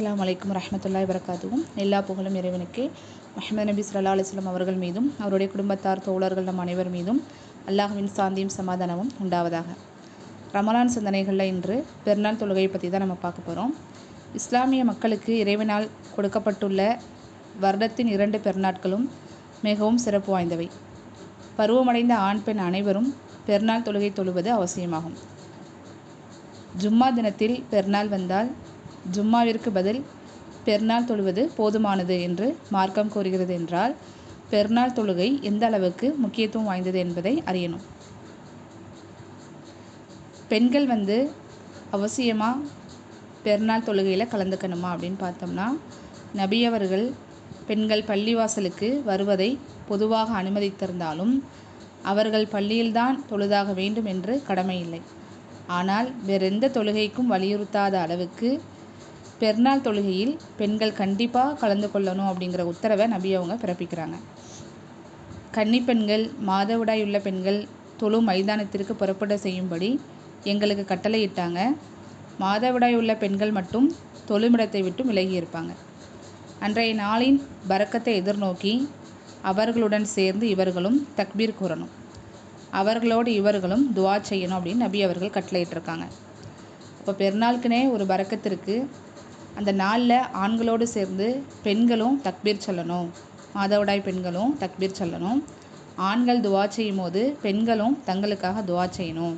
அஸ்லாம் வலைக்கம் ரஹ்மத்துல்லாஹி வரகாத்துவும் எல்லா புகழும் இறைவனுக்கு. மஹமது நபி சல்லா அலிஸ்லாம் அவர்கள் மீதும் அவருடைய குடும்பத்தார் தோழர்கள் நம் அனைவர் மீதும் அல்லாஹுவின் சாந்தியும் சமாதானமும் உண்டாவதாக. ரமலான் சிந்தனைகளில் இன்று பெருநாள் தொழுகையை பற்றி தான் நம்ம பார்க்க போகிறோம் இஸ்லாமிய மக்களுக்கு இறைவனால் கொடுக்கப்பட்டுள்ள வருடத்தின் இரண்டு பெருநாட்களும் மிகவும் சிறப்பு வாய்ந்தவை. பருவமடைந்த ஆண் பெண் அனைவரும் பெருநாள் தொழுகை தொழுவது அவசியமாகும். ஜும்மா தினத்தில் பெருநாள் வந்தால் ஜும்மாவிற்கு பதில் பெருநாள் தொழுவது போதுமானது என்று மார்க்கம் கூறுகிறது என்றால் பெருநாள் தொழுகை எந்த அளவுக்கு முக்கியத்துவம் வாய்ந்தது என்பதை அறியணும். பெண்கள் வந்து அவசியமாக பெருநாள் தொழுகையில் கலந்துக்கணுமா? அப்படின்னு பார்த்தோம்னா நபி அவர்கள் பெண்கள் பள்ளிவாசலுக்கு வருவதை பொதுவாக அனுமதித்திருந்தாலும் அவர்கள் பள்ளியில்தான் தொழுதாக வேண்டும் என்று கடமை இல்லை. ஆனால் வேறெந்த தொழுகைக்கும் வலியுறுத்தாத அளவுக்கு பெருநாள் தொழுகையில் பெண்கள் கண்டிப்பாக கலந்து கொள்ளணும் அப்படிங்கிற உத்தரவை நபி அவங்க பிறப்பிக்கிறாங்க. கன்னிப்பெண்கள் மாதவிடாய் உள்ள பெண்கள் தொழு மைதானத்திற்கு புறப்பட செய்யும்படி எங்களுக்கு கட்டளையிட்டாங்க. மாதவிடாய் உள்ள பெண்கள் மட்டும் தொழுமிடத்தை விட்டு விலகி இருப்பாங்க. அன்றைய நாளின் பறக்கத்தை எதிர்நோக்கி அவர்களுடன் சேர்ந்து இவர்களும் தக்பீர் கூறணும். அவர்களோடு இவர்களும் துவா செய்யணும் அப்படின்னு நபி அவர்கள் கட்டளையிட்டிருக்காங்க. இப்போ பெருநாளுக்குனே ஒரு பறக்கத்திற்கு அந்த நாளில் ஆண்களோடு சேர்ந்து பெண்களும் தக்பீர் சொல்லணும். மாதவிடாய் பெண்களும் தக்பீர் சொல்லணும். ஆண்கள் துவா செய்யும் போது பெண்களும் தங்களுக்காக துவா செய்யணும்.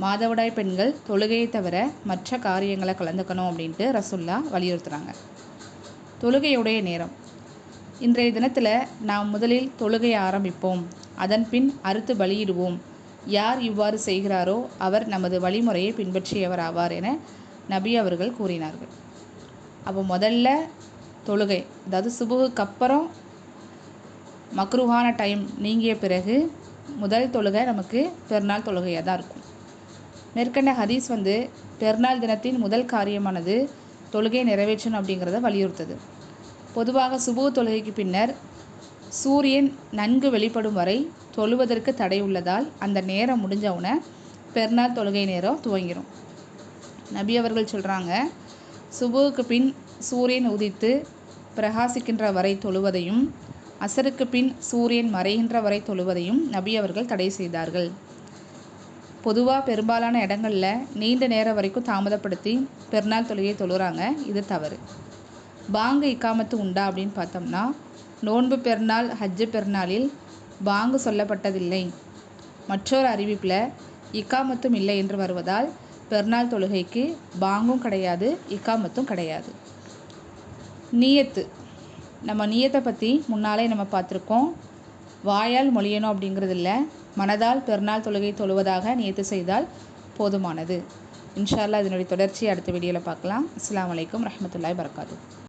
மாதவிடாய் பெண்கள் தொழுகையை தவிர மற்ற காரியங்களை கலந்துக்கணும் அப்படின்ட்டு ரசுல்லா வலியுறுத்துகிறாங்க தொழுகையுடைய நேரம். இன்றைய தினத்தில் நாம் முதலில் தொழுகையை ஆரம்பிப்போம். அதன் பின் அறுத்து பலியிடுவோம். யார் இவ்வாறு செய்கிறாரோ அவர் நமது வழிமுறையை பின்பற்றியவர் ஆவார் என நபி அவர்கள் கூறினார்கள். அப்போ முதல்ல தொழுகை அதாவது சுபுகுக்கு அப்புறம் மக்ருஹான டைம் நீங்கிய பிறகு முதல் தொழுகை நமக்கு பெருநாள் தொழுகையாக தான் இருக்கும். மேற்கண்ட ஹதீஸ் வந்து பெருநாள் தினத்தின் முதல் காரியமானது தொழுகை நிறைவேற்றணும் அப்படிங்கிறத வலியுறுத்துது. பொதுவாக சுபு தொழுகைக்கு பின்னர் சூரியன் நன்கு வெளிப்படும் வரை தொழுவதற்கு தடை உள்ளதால் அந்த நேரம் முடிஞ்சவுன பெருநாள் தொழுகை நேரம் துவங்கிடும் நபி அவர்கள் சொல்கிறாங்க சுபுவுக்கு பின் சூரியன் உதித்து பிரகாசிக்கின்ற வரை தொழுவதையும் அசருக்கு பின் சூரியன் மறைகின்ற வரை தொழுவதையும் நபி அவர்கள் தடை செய்தார்கள். பொதுவாக பெரும்பாலான இடங்களில் நீண்ட நேரம் வரைக்கும் தாமதப்படுத்தி பெருநாள் தொழுகையை தொழுகிறாங்க இது தவறு. பாங்கு இக்காமத்து உண்டா அப்படின்னு பார்த்தோம்னா நோன்பு பெருநாள் ஹஜ்ஜு பெருநாளில் பாங்கு சொல்லப்பட்டதில்லை. மற்றொரு அறிவிப்பில் இக்காமத்தும் இல்லை என்று வருவதால் பெருநாள் தொழுகைக்கு பாங்கும் கிடையாது இக்காமத்தும் கிடையாது. நீயத்து. நம்ம நீயத்தை பற்றி முன்னாலே நம்ம பார்த்துருக்கோம். வாயால் மொழியணும் அப்படிங்கிறது இல்லை. மனதால் பெருநாள் தொழுகை தொழுவதாக நியத்து செய்தால் போதுமானது. இன்ஷால்லா இதனுடைய தொடர்ச்சி அடுத்த வீடியோவில் பார்க்கலாம். அஸ்லாம் வலைக்கம் ரஹமத்துல்லாய் வரகாத்து